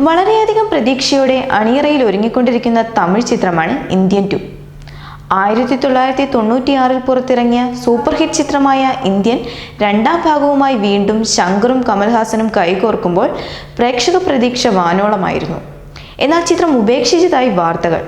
വളരെയധികം പ്രതീക്ഷയോടെ അണിയറയിൽ ഒരുങ്ങിക്കൊണ്ടിരിക്കുന്ന തമിഴ് ചിത്രമാണ് ഇന്ത്യൻ ടു. ആയിരത്തി തൊള്ളായിരത്തി തൊണ്ണൂറ്റിയാറിൽ പുറത്തിറങ്ങിയ സൂപ്പർ ഹിറ്റ് ചിത്രമായ ഇന്ത്യൻ രണ്ടാം ഭാഗവുമായി വീണ്ടും ശങ്കറും കമൽഹാസനും കൈകോർക്കുമ്പോൾ പ്രേക്ഷക പ്രതീക്ഷ വാനോളമായിരുന്നു. എന്നാൽ ചിത്രം ഉപേക്ഷിച്ചതായി വാർത്തകൾ.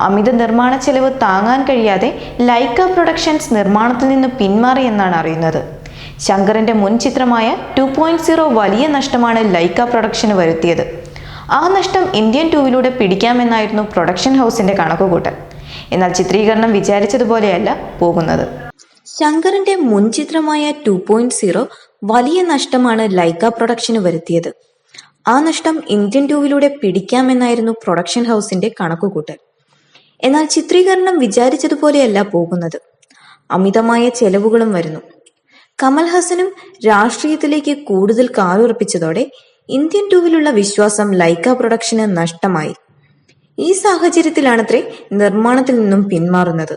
അമിത നിർമ്മാണ ചെലവ് താങ്ങാൻ കഴിയാതെ ലൈക്ക പ്രൊഡക്ഷൻസ് നിർമ്മാണത്തിൽ നിന്ന് പിന്മാറി എന്നാണ് അറിയുന്നത്. ശങ്കറിന്റെ മുൻ ചിത്രമായ ടു വലിയ നഷ്ടമാണ് ലൈക്ക പ്രൊഡക്ഷന് വരുത്തിയത്. ആ നഷ്ടം ഇന്ത്യൻ ടൂവിലൂടെ പിടിക്കാമെന്നായിരുന്നു പ്രൊഡക്ഷൻ ഹൗസിന്റെ കണക്കുകൂട്ടൽ. എന്നാൽ ചിത്രീകരണം വിചാരിച്ചതുപോലെയല്ല പോകുന്നത്. ശങ്കറിന്റെ മുൻ ചിത്രമായ ടു പോയിന്റ് സീറോ വലിയ നഷ്ടമാണ് ലൈക്ക പ്രൊഡക്ഷന് വരുത്തിയത്. ആ നഷ്ടം ഇന്ത്യൻ ടൂവിലൂടെ പിടിക്കാമെന്നായിരുന്നു പ്രൊഡക്ഷൻ ഹൗസിന്റെ കണക്കുകൂട്ടൽ. എന്നാൽ ചിത്രീകരണം വിചാരിച്ചതുപോലെയല്ല പോകുന്നത്. അമിതമായ ചെലവുകളും വരുന്നു. കമൽഹാസനും രാഷ്ട്രീയത്തിലേക്ക് കൂടുതൽ കാലുറപ്പിച്ചതോടെ ഇന്ത്യൻ ടൂവിലുള്ള വിശ്വാസം ലൈക്ക പ്രൊഡക്ഷന് നഷ്ടമായി. ഈ സാഹചര്യത്തിലാണത്രേ നിർമ്മാണത്തിൽ നിന്നും പിന്മാറുന്നത്.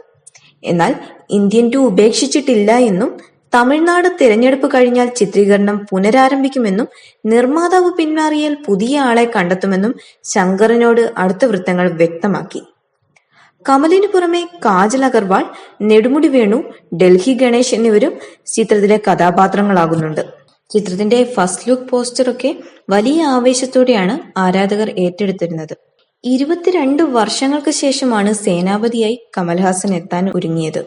എന്നാൽ ഇന്ത്യൻ ടു ഉപേക്ഷിച്ചിട്ടില്ല എന്നും തമിഴ്നാട് തിരഞ്ഞെടുപ്പ് കഴിഞ്ഞാൽ ചിത്രീകരണം പുനരാരംഭിക്കുമെന്നും നിർമ്മാതാവ് പിന്മാറിയാൽ പുതിയ ആളെ കണ്ടെത്തുമെന്നും ശങ്കറിനോട് അടുത്ത വൃത്തങ്ങൾ വ്യക്തമാക്കി. കമലിന് പുറമെ കാജൽ അഗർവാൾ നെടുമുടി വേണു ഡൽഹി ഗണേശ് എന്നിവരും ചിത്രത്തിലെ കഥാപാത്രങ്ങളാകുന്നുണ്ട്. ചിത്രത്തിന്റെ ഫസ്റ്റ് ലുക്ക് പോസ്റ്ററൊക്കെ വലിയ ആവേശത്തോടെയാണ് ആരാധകർ ഏറ്റെടുത്തിരുന്നത്. ഇരുപത്തിരണ്ട് വർഷങ്ങൾക്ക് ശേഷമാണ് സേനാപതിയായി കമൽഹാസൻ എത്താൻ ഒരുങ്ങിയത്.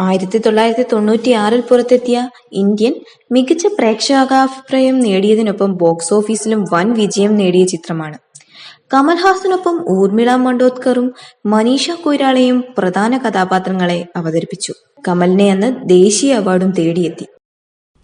ആയിരത്തി തൊള്ളായിരത്തി തൊണ്ണൂറ്റിയാറിൽ പുറത്തെത്തിയ ഇന്ത്യൻ മികച്ച പ്രേക്ഷകാഭിപ്രായം നേടിയതിനൊപ്പം ബോക്സ് ഓഫീസിലും വൻ വിജയം നേടിയ ചിത്രമാണ്. കമൽഹാസനൊപ്പം ഊർമിള മണ്ടോത്കറും മനീഷ കൊയ്രാളയും പ്രധാന കഥാപാത്രങ്ങളെ അവതരിപ്പിച്ചു. കമലിനെ അന്ന് ദേശീയ അവാർഡും തേടിയെത്തി.